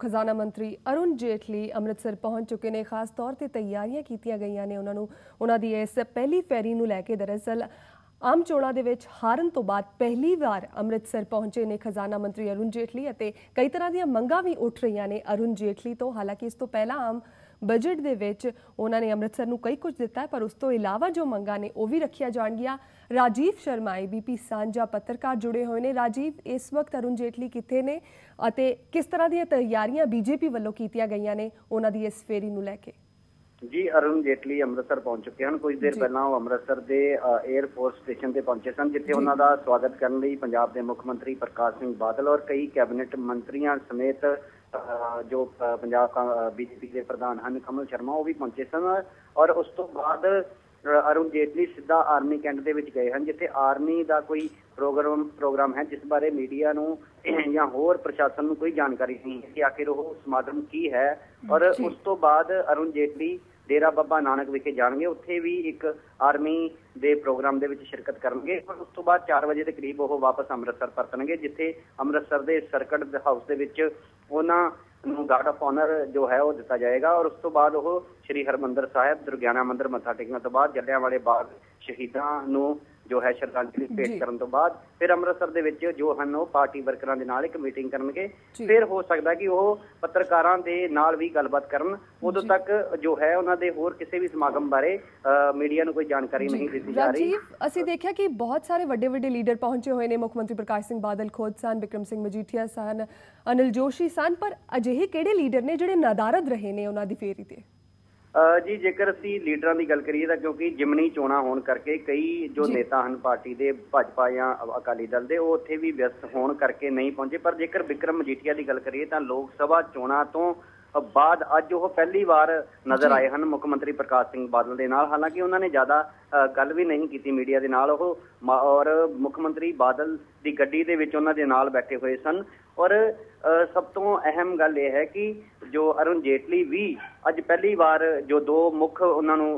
ਖਜ਼ਾਨਾ ਮੰਤਰੀ ਅਰੁਣ ਜੇਟਲੀ ਅੰਮ੍ਰਿਤਸਰ ਪਹੁੰਚ ਚੁੱਕੇ ਨੇ। ਖਾਸ ਤੌਰ ਤੇ ਤਿਆਰੀਆਂ ਕੀਤੀਆਂ ਗਈਆਂ ਨੇ। ਉਹਨਾਂ ਨੂੰ ਉਹਨਾਂ ਦੀ ਇਸ ਪਹਿਲੀ ਫੈਰੀ ਨੂੰ ਲੈ ਕੇ ਦਰਅਸਲ ਆਮ ਚੋਣਾਂ ਦੇ ਵਿੱਚ ਹਾਰਨ ਤੋਂ ਬਾਅਦ ਪਹਿਲੀ ਵਾਰ ਅੰਮ੍ਰਿਤਸਰ ਪਹੁੰਚੇ ਨੇ ਖਜ਼ਾਨਾ ਮੰਤਰੀ ਅਰੁਣ ਜੇਟਲੀ ਅਤੇ ਕਈ ਤਰ੍ਹਾਂ ਦੀਆਂ ਮੰਗਾਂ ਵੀ ਉੱਠ ਰਹੀਆਂ ਨੇ ਅਰੁਣ ਜੇਟਲੀ ਤੋਂ। ਹਾਲਾਂਕਿ ਇਸ ਤੋਂ ਪਹਿਲਾਂ ਆਮ ਬਜਟ ਦੇ ਵਿੱਚ ਉਹਨਾਂ ਨੇ ਅੰਮ੍ਰਿਤਸਰ ਨੂੰ ਕਈ ਕੁਝ ਦਿੱਤਾ ਪਰ ਉਸ ਤੋਂ ਇਲਾਵਾ ਜੋ ਮੰਗਾਂ ਨੇ ਉਹ ਵੀ ਰੱਖੀਆਂ ਜਾਣਗੀਆਂ। ਰਾਜੀਵ ਸ਼ਰਮਾ ਏਬੀਪੀ ਸਾਂਝਾ ਪੱਤਰਕਾਰ ਜੁੜੇ ਹੋਏ ਨੇ। ਰਾਜੀਵ, ਇਸ ਵਕਤ ਅਰੁਣ ਜੇਟਲੀ ਕਿੱਥੇ ਨੇ ਅਤੇ ਕਿਸ ਤਰ੍ਹਾਂ ਦੀਆਂ ਤਿਆਰੀਆਂ ਬੀਜੇਪੀ ਵੱਲੋਂ ਕੀਤੀਆਂ ਗਈਆਂ ਨੇ? ਉਹਨਾਂ ਦੀ ਇਸ ਫੇਰੀ ਨੂੰ ਲੈ ਕੇ। ਜੀ ਅਰੁਣ ਜੇਟਲੀ ਅੰਮ੍ਰਿਤਸਰ ਪਹੁੰਚ ਚੁੱਕੇ ਹਨ। ਕੁਝ ਦੇਰ। ਪਹਿਲਾਂ ਉਹ ਅੰਮ੍ਰਿਤਸਰ ਦੇ 에ਅਰ ਫੋਰਸ ਸਟੇਸ਼ਨ ਤੇ ਪਹੁੰਚੇ ਸਨ ਜਿੱਥੇ ਉਹਨਾਂ ਦਾ ਸਵਾਗਤ ਕਰਨ ਲਈ ਪੰਜਾਬ ਦੇ ਮੁੱਖ ਮੰਤਰੀ ਪ੍ਰਕਾਸ਼ ਸਿੰਘ ਬਾਦਲ ਔਰ ਕਈ ਕੈਬਨਿਟ ਮੰਤਰੀਆਂ ਸਮੇਤ ਜੋ ਪੰਜਾਬ ਬੀਜੇਪੀ ਦੇ ਪ੍ਰਧਾਨ ਹਨ ਕਮਲ ਸ਼ਰਮਾ ਉਹ ਵੀ ਪਹੁੰਚੇ ਸਨ। ਔਰ ਉਸ ਤੋਂ ਬਾਅਦ ਅਰੁਣ ਜੇਟਲੀ ਸਿੱਧਾ ਆਰਮੀ ਕੈਂਟ ਦੇ ਵਿੱਚ ਗਏ ਹਨ ਜਿੱਥੇ ਆਰਮੀ ਦਾ ਕੋਈ ਪ੍ਰੋਗਰਾਮ ਪ੍ਰੋਗਰਾਮ ਹੈ ਜਿਸ ਬਾਰੇ ਮੀਡੀਆ ਨੂੰ ਜਾਂ ਹੋਰ ਪ੍ਰਸ਼ਾਸਨ ਨੂੰ ਕੋਈ ਜਾਣਕਾਰੀ ਨਹੀਂ ਹੈ ਕਿ ਆਖਿਰ ਉਹ ਸਮਾਗਮ ਕੀ ਹੈ ਔਰ। ਉਸ ਤੋਂ ਬਾਅਦ ਅਰੁਣ ਜੇਟਲੀ ਡੇਰਾ ਬਾਬਾ ਨਾਨਕ ਵਿਖੇ ਜਾਣਗੇ ਉੱਥੇ ਵੀ ਇੱਕ ਆਰਮੀ ਦੇ ਪ੍ਰੋਗਰਾਮ ਦੇ ਵਿੱਚ ਸ਼ਿਰਕਤ ਕਰਨਗੇ ਪਰ ਉਸ ਤੋਂ ਬਾਅਦ 4 ਵਜੇ ਦੇ ਕਰੀਬ ਉਹ ਵਾਪਸ ਅੰਮ੍ਰਿਤਸਰ ਪਰਤਣਗੇ ਜਿੱਥੇ ਅੰਮ੍ਰਿਤਸਰ ਦੇ ਸਰਕਟ ਹਾਊਸ ਦੇ ਵਿੱਚ ਉਹਨਾਂ ਨੂੰ ਗਾਰਡ ਆਫ ਆਨਰ ਜੋ ਹੈ ਉਹ ਦਿੱਤਾ ਜਾਏਗਾ ਔਰ ਉਸ ਤੋਂ ਬਾਅਦ ਉਹ ਸ੍ਰੀ ਹਰਮੰਦਰ ਸਾਹਿਬ ਦੁਰਗਿਆਨਾ ਮੰਦਿਰ ਮੱਥਾ ਟੇਕਣ ਤੋਂ ਬਾਅਦ ਜਲਿਆਂਵਾਲੇ ਬਾਗ ਸ਼ਹੀਦਾਂ ਨੂੰ ਜੋ ਹੈ ਸ਼ਰਧਾਂਜਲੀ। ਭੇਟ ਕਰਨ ਤੋਂ ਬਾਅਦ ਫਿਰ ਅੰਮ੍ਰਿਤਸਰ ਦੇ ਵਿੱਚ ਜੋ ਹਨ ਉਹ ਪਾਰਟੀ ਵਰਕਰਾਂ ਦੇ ਨਾਲ ਇੱਕ ਮੀਟਿੰਗ ਕਰਨਗੇ। ਫਿਰ ਹੋ ਸਕਦਾ ਕਿ ਉਹ ਪੱਤਰਕਾਰਾਂ ਦੇ ਨਾਲ ਵੀ ਗੱਲਬਾਤ ਕਰਨ ਉਦੋਂ। ਤੱਕ ਜੋ ਹੈ ਉਹਨਾਂ ਦੇ ਹੋਰ ਕਿਸੇ ਵੀ ਸਮਾਗਮ ਬਾਰੇ ਮੀਡੀਆ ਨੂੰ ਕੋਈ ਜਾਣਕਾਰੀ ਨਹੀਂ ਦਿੱਤੀ ਜਾ ਰਹੀ ਅਸੀਂ ਦੇਖਿਆ ਕਿ ਬਹੁਤ ਸਾਰੇ ਵੱਡੇ ਵੱਡੇ ਲੀਡਰ ਪਹੁੰਚੇ ਹੋਏ ਨੇ ਮੁੱਖ ਮੰਤਰੀ ਪ੍ਰਕਾਸ਼ ਸਿੰਘ ਬਾਦਲ ਖੁਦ ਸਨ ਵਿਕਰਮ ਸਿੰਘ ਮਜੀਠੀਆ ਸਨ ਅਨਿਲ ਜੋਸ਼ੀ ਸਨ ਪਰ ਅਜਿਹੇ ਕਿਹੜੇ ਲੀਡਰ ਨੇ ਜਿਹੜੇ ਨਦਾਰਦ ਰਹੇ ਨੇ ਉਹਨਾਂ ਦੀ ਫੇਰੀ ਤੇ ਜੀ ਜੇਕਰ ਅਸੀਂ ਲੀਡਰਾਂ ਦੀ ਗੱਲ ਕਰੀਏ ਤਾਂ ਕਿਉਂਕਿ ਜਿਮਨੀ ਚੋਣਾਂ ਹੋਣ ਕਰਕੇ ਕਈ ਜੋ। ਨੇਤਾ ਹਨ ਪਾਰਟੀ ਦੇ ਭਾਜਪਾ ਜਾਂ ਅਕਾਲੀ ਦਲ ਦੇ ਉਹ ਉੱਥੇ ਵੀ ਵਿਅਸਤ ਹੋਣ ਕਰਕੇ ਨਹੀਂ ਪਹੁੰਚੇ ਪਰ ਜੇਕਰ ਵਿਕਰਮ ਮਜੀਠੀਆ ਦੀ ਗੱਲ ਕਰੀਏ ਤਾਂ ਲੋਕ ਸਭਾ ਚੋਣਾਂ ਤੋਂ ਬਾਅਦ ਅੱਜ ਉਹ ਪਹਿਲੀ ਵਾਰ ਨਜ਼ਰ। ਆਏ ਹਨ ਮੁੱਖ ਮੰਤਰੀ ਪ੍ਰਕਾਸ਼ ਸਿੰਘ ਬਾਦਲ ਦੇ ਨਾਲ ਹਾਲਾਂਕਿ ਉਹਨਾਂ ਨੇ ਜ਼ਿਆਦਾ ਗੱਲ ਵੀ ਨਹੀਂ ਕੀਤੀ ਮੀਡੀਆ ਦੇ ਨਾਲ ਉਹ ਔਰ ਮੁੱਖ ਮੰਤਰੀ ਬਾਦਲ ਦੀ ਗੱਡੀ ਦੇ ਵਿੱਚ ਉਹਨਾਂ ਦੇ ਨਾਲ ਬੈਠੇ ਹੋਏ ਸਨ ਔਰ ਸਭ ਤੋਂ ਅਹਿਮ ਗੱਲ ਇਹ ਹੈ ਕਿ ਜੋ ਅਰੁਣ ਜੇਟਲੀ ਵੀ ਅੱਜ ਪਹਿਲੀ ਵਾਰ ਜੋ ਦੋ ਮੁੱਖ ਉਹਨਾਂ ਨੂੰ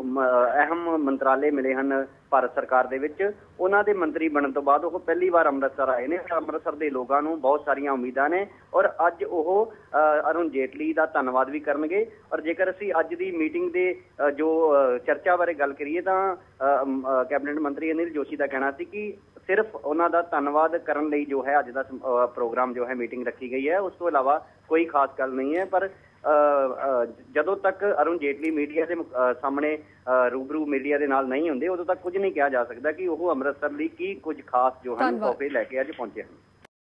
ਅਹਿਮ ਮੰਤਰਾਲੇ ਮਿਲੇ ਹਨ ਭਾਰਤ ਸਰਕਾਰ ਦੇ ਵਿੱਚ, ਉਹਨਾਂ ਦੇ ਮੰਤਰੀ ਬਣਨ ਤੋਂ ਬਾਅਦ ਉਹ ਪਹਿਲੀ ਵਾਰ ਅੰਮ੍ਰਿਤਸਰ ਆਏ ਨੇ ਤੇ ਅੰਮ੍ਰਿਤਸਰ ਦੇ ਲੋਕਾਂ ਨੂੰ ਬਹੁਤ ਸਾਰੀਆਂ ਉਮੀਦਾਂ ਨੇ ਔਰ ਅੱਜ ਉਹ ਅਰੁਣ ਜੇਟਲੀ ਦਾ ਧੰਨਵਾਦ ਵੀ ਕਰਨਗੇ ਔਰ ਜੇਕਰ ਅਸੀਂ ਅੱਜ ਦੀ ਮੀਟਿੰਗ ਦੇ ਜੋ ਚਰਚਾ ਬਾਰੇ ਗੱਲ ਕਰੀਏ ਤਾਂ ਕੈਬਨਿਟ ਮੰਤਰੀ ਅਨਿਲ ਜੋਸ਼ੀ ਦਾ ਕਹਿਣਾ ਸੀ ਕਿ ਸਿਰਫ ਉਹਨਾਂ ਦਾ ਧੰਨਵਾਦ ਕਰਨ ਲਈ ਜੋ ਹੈ ਅੱਜ ਦਾ ਪ੍ਰੋਗਰਾਮ ਜੋ ਹੈ ਮੀਟਿੰਗ ਰੱਖੀ ਗਈ ਹੈ ਉਸ ਤੋਂ ਇਲਾਵਾ ਕੋਈ ਖਾਸ ਗੱਲ ਨਹੀਂ ਹੈ ਪਰ ਜਦੋਂ ਤੱਕ ਅਰੁਣ ਜੇਟਲੀ ਮੀਡੀਆ ਦੇ ਸਾਹਮਣੇ ਰੂਬਰੂ ਮੀਡੀਆ ਦੇ ਨਾਲ ਨਹੀਂ ਹੁੰਦੇ ਉਦੋਂ ਤੱਕ ਕੁਝ ਨਹੀਂ ਕਿਹਾ ਜਾ ਸਕਦਾ ਕਿ ਉਹ ਅੰਮ੍ਰਿਤਸਰ ਲਈ ਕੀ ਕੁਝ ਖਾਸ ਜੋ ਹਨ। ਤੋਹਫੇ ਲੈ ਕੇ ਅੱਜ ਪਹੁੰਚੇ ਹਨ